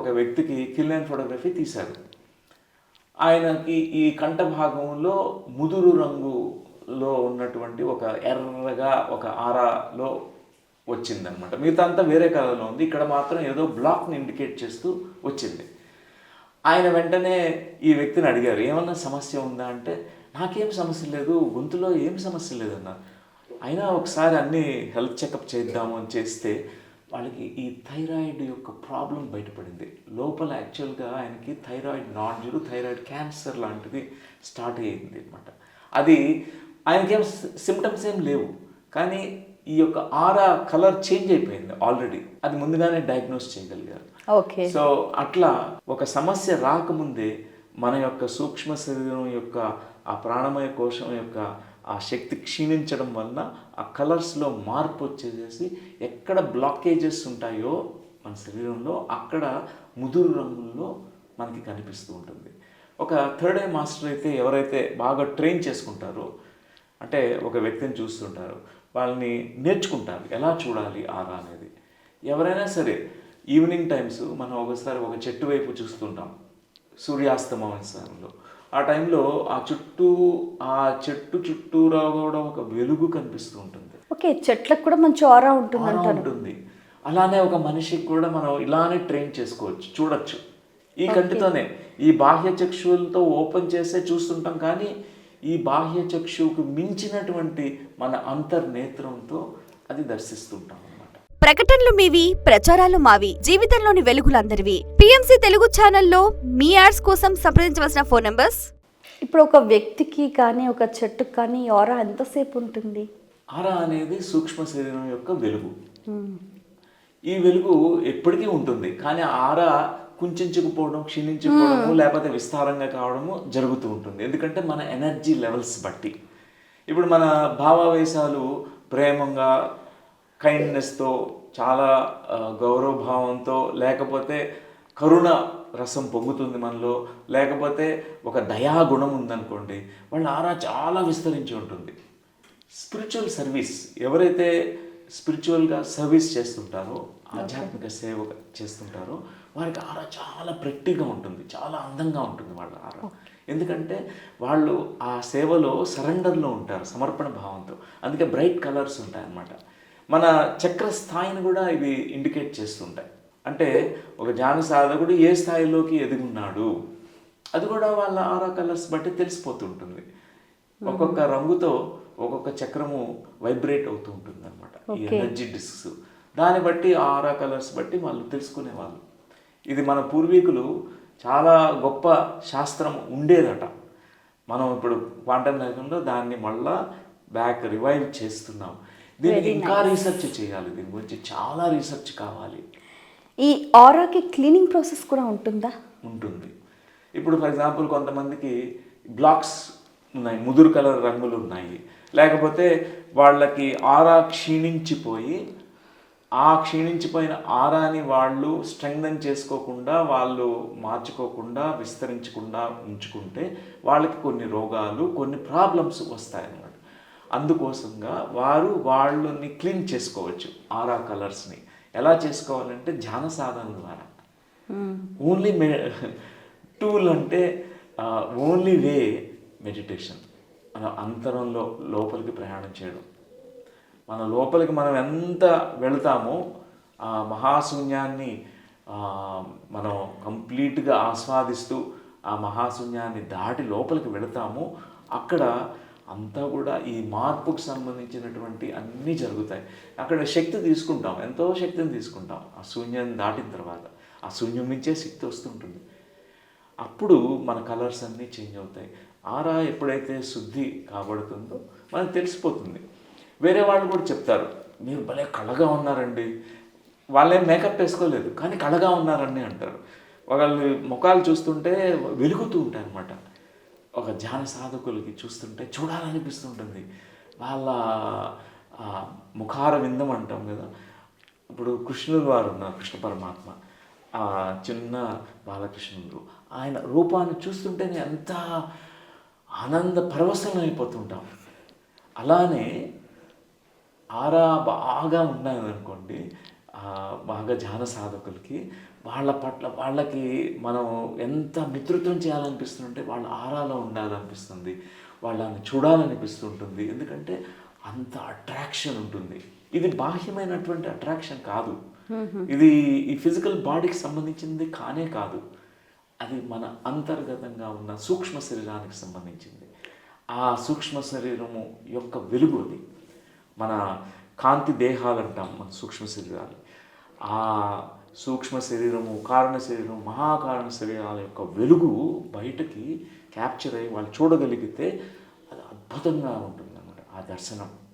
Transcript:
ఒక వ్యక్తికి కిల్లెన్ ఫోటోగ్రఫీ తీశారు. ఆయనకి ఈ కంఠ భాగంలో ముదురు రంగులో ఉన్నటువంటి ఒక ఎర్రగా ఒక ఆరాలో వచ్చిందనమాట మిగతా అంతా వేరే కలర్లో ఉంది. ఇక్కడ మాత్రం ఏదో బ్లాక్ని ఇండికేట్ చేస్తూ వచ్చింది. ఆయన వెంటనే ఈ వ్యక్తిని అడిగారు ఏమన్నా సమస్య ఉందా? అంటే నాకేం సమస్య లేదు గొంతులో ఏం సమస్య లేదన్నా అయినా ఒకసారి అన్ని హెల్త్ చెకప్ చేద్దాము అని చేస్తే వాళ్ళకి ఈ థైరాయిడ్ యొక్క ప్రాబ్లం బయటపడింది. లోపల యాక్చువల్గా ఆయనకి థైరాయిడ్ నాడ్యులు థైరాయిడ్ క్యాన్సర్ లాంటిది స్టార్ట్ అయ్యింది అనమాట అది ఆయనకేం సిమ్టమ్స్ ఏం లేవు. కానీ ఈ యొక్క ఆరా కలర్ చేంజ్ అయిపోయింది ఆల్రెడీ. అది ముందుగానే డయాగ్నోస్ చేయగలిగారు. ఓకే. సో అట్లా ఒక సమస్య రాకముందే మన యొక్క సూక్ష్మ శరీరం యొక్క ఆ ప్రాణమయ కోశం యొక్క ఆ శక్తి క్షీణించడం వలన ఆ కలర్స్లో మార్పు వచ్చేసేసి ఎక్కడ బ్లాకేజెస్ ఉంటాయో మన శరీరంలో అక్కడ ముదురు రంగుల్లో మనకి కనిపిస్తూ ఉంటుంది. ఒక థర్డ్ ఐ మాస్టర్ అయితే ఎవరైతే బాగా ట్రైన్ చేసుకుంటారో అంటే ఒక వ్యక్తిని చూస్తుంటారు వాళ్ళని నేర్చుకుంటారు. ఎలా చూడాలి ఆరా అనేది. ఎవరైనా సరే ఈవినింగ్ టైమ్స్ మనం ఒకసారి ఒక చెట్టు వైపు చూస్తుంటాం. సూర్యాస్తమయం సమయంలో ఆ టైంలో ఆ చుట్టూ ఆ చెట్టు చుట్టూరా కూడా ఒక వెలుగు కనిపిస్తూ ఉంటుంది. ఓకే చెట్లకు కూడా మంచి ఆరా ఉంటుంది ఉంటుంది. అలానే ఒక మనిషికి కూడా మనం ఇలానే ట్రైన్ చేసుకోవచ్చు చూడొచ్చు. ఈ కంటితోనే ఈ బాహ్య చక్షువులతో ఓపెన్ చేసే చూస్తుంటాం కానీ ఈ బాహ్య చక్షువుకు మించినటువంటి మన అంతర్నేత్రంతో అది దర్శిస్తుంటాం. ప్రకటనలు మీవి ప్రచారాలు మావి జీవితంలోని వెలుగులందరివి. పిఎంసి తెలుగు ఛానల్లో మీ యాడ్స్ కోసం సంప్రదించవలసిన ఫోన్ నంబర్స్? ఇప్పుడు ఒక వ్యక్తికి కానీ ఒక చెట్టుకి కానీ ఈ ఆరా ఎంతసేపు ఉంటుంది? ఆరా అనేది సూక్ష్మ శరీరం యొక్క వెలుగు. ఈ వెలుగు ఎప్పటికీ ఉంటుంది. కానీ ఆర కుంచుకుపోవడం క్షీణించిపోవడము లేకపోతే విస్తారంగా కావడము జరుగుతూ ఉంటుంది. ఎందుకంటే మన ఎనర్జీ లెవెల్స్ బట్టి. ఇప్పుడు మన భావావేశాలు ప్రేమంగా కైండ్నెస్తో చాలా గౌరవభావంతో లేకపోతే కరుణ రసం పొంగుతుంది మనలో లేకపోతే ఒక దయాగుణం ఉందనుకోండి వాళ్ళ ఆరా చాలా విస్తరించి ఉంటుంది. స్పిరిచువల్ సర్వీస్ ఎవరైతే స్పిరిచువల్గా సర్వీస్ చేస్తుంటారో ఆధ్యాత్మిక సేవ చేస్తుంటారో వారికి ఆర చాలా ప్రెట్టిగా ఉంటుంది చాలా అందంగా ఉంటుంది వాళ్ళ ఆర. ఎందుకంటే వాళ్ళు ఆ సేవలో సరెండర్లో ఉంటారు సమర్పణ భావంతో. అందుకే బ్రైట్ కలర్స్ ఉంటాయి అన్నమాట మన చక్ర స్థాయిని కూడా ఇవి ఇండికేట్ చేస్తుంటాయి. అంటే ఒక ధ్యాన సాధకుడు ఏ స్థాయిలోకి ఎదుగున్నాడు అది కూడా వాళ్ళ ఆరా కలర్స్ బట్టి తెలిసిపోతుంటుంది. ఒక్కొక్క రంగుతో ఒక్కొక్క చక్రము వైబ్రేట్ అవుతూ ఉంటుంది అనమాట ఈ ఎనర్జీ డిస్క్స్ దాన్ని బట్టి ఆరా కలర్స్ బట్టి వాళ్ళు తెలుసుకునేవాళ్ళు. ఇది మన పూర్వీకులు చాలా గొప్ప శాస్త్రం ఉండేదట. మనం ఇప్పుడు క్వాంటమ్ లైఫ్లో దాన్ని మళ్ళా బ్యాక్ రివైవ్ చేస్తున్నాం. దీనికి ఇంకా రీసెర్చ్ చేయాలి. దీని గురించి చాలా రీసెర్చ్ కావాలి. ఈ ఆరాకి క్లీనింగ్ ప్రాసెస్ కూడా ఉంటుందా? ఉంటుంది. ఇప్పుడు ఫర్ ఎగ్జాంపుల్ కొంతమందికి బ్లాక్స్ ఉన్నాయి ముదురు కలర్ రంగులు ఉన్నాయి. లేకపోతే వాళ్ళకి ఆరా క్షీణించిపోయి ఆ క్షీణించిపోయిన ఆరాని వాళ్ళు స్ట్రెంగ్థన్ చేసుకోకుండా వాళ్ళు మార్చుకోకుండా విస్తరించకుండా ఉంచుకుంటే వాళ్ళకి కొన్ని రోగాలు కొన్ని ప్రాబ్లమ్స్ వస్తాయన్నమాట. అందుకోసంగా వారు వాళ్ళని క్లీన్ చేసుకోవచ్చు ఆరా కలర్స్ని. ఎలా చేసుకోవాలంటే ధ్యాన సాధన ద్వారా. ఓన్లీ మె టూల్ అంటే ఓన్లీ వే మెడిటేషన్ మన అంతరంలో లోపలికి ప్రయాణం చేయడం. మన లోపలికి మనం ఎంత వెళతామో ఆ మహాశూన్యాన్ని మనం కంప్లీట్గా ఆస్వాదిస్తూ ఆ మహాశూన్యాన్ని దాటి లోపలికి వెళతామో అక్కడ అంతా కూడా ఈ మార్పుకు సంబంధించినటువంటి అన్నీ జరుగుతాయి. అక్కడ శక్తి తీసుకుంటాం. ఎంతో శక్తిని తీసుకుంటాం. ఆ శూన్యాన్ని దాటిన తర్వాత ఆ శూన్యం నుంచే శక్తి వస్తుంటుంది. అప్పుడు మన కలర్స్ అన్నీ చేంజ్ అవుతాయి. ఆరా ఎప్పుడైతే శుద్ధి కాబడుతుందో మనకు తెలిసిపోతుంది. వేరే వాళ్ళు కూడా చెప్తారు మీరు భలే కళగా ఉన్నారండి. వాళ్ళేం మేకప్ వేసుకోలేదు కానీ కళగా ఉన్నారని అంటారు. వాళ్ళు ముఖాలు చూస్తుంటే వెలుగుతూ ఉంటాయి అన్నమాట ఒక ధ్యాన సాధకులకి చూస్తుంటే చూడాలనిపిస్తుంటుంది. వాళ్ళ ముఖార విందం అంటాం కదా. ఇప్పుడు కృష్ణుడు వారు ఉన్నారు కృష్ణ పరమాత్మ. ఆ చిన్న బాలకృష్ణుడు. ఆయన రూపాన్ని చూస్తుంటేనే ఎంత ఆనంద పరవశనం అయిపోతుంటాం అలానే ఆరా బాగా ఉన్నాయనుకోండి బాగా ధ్యాన సాధకులకి వాళ్ళ పట్ల వాళ్ళకి మనం ఎంత మిత్రత్వం చేయాలనిపిస్తుంటే వాళ్ళ ఆరాలో ఉండాలనిపిస్తుంది. వాళ్ళని చూడాలనిపిస్తుంటుంది. ఎందుకంటే అంత అట్రాక్షన్ ఉంటుంది. ఇది బాహ్యమైనటువంటి అట్రాక్షన్ కాదు. ఇది ఈ ఫిజికల్ బాడీకి సంబంధించింది కానే కాదు. అది మన అంతర్గతంగా ఉన్న సూక్ష్మ శరీరానికి సంబంధించింది. ఆ సూక్ష్మ శరీరము యొక్క వెలుగు అది. మన కాంతి దేహాలు అంటాం మన సూక్ష్మ శరీరాలు. ఆ సూక్ష్మ శరీరము కారణ శరీరం మహాకారణ శరీరాల యొక్క వెలుగు బయటకి క్యాప్చర్ అయ్యి వాళ్ళు చూడగలిగితే అది అద్భుతంగా ఉంటుంది ఆ దర్శనం.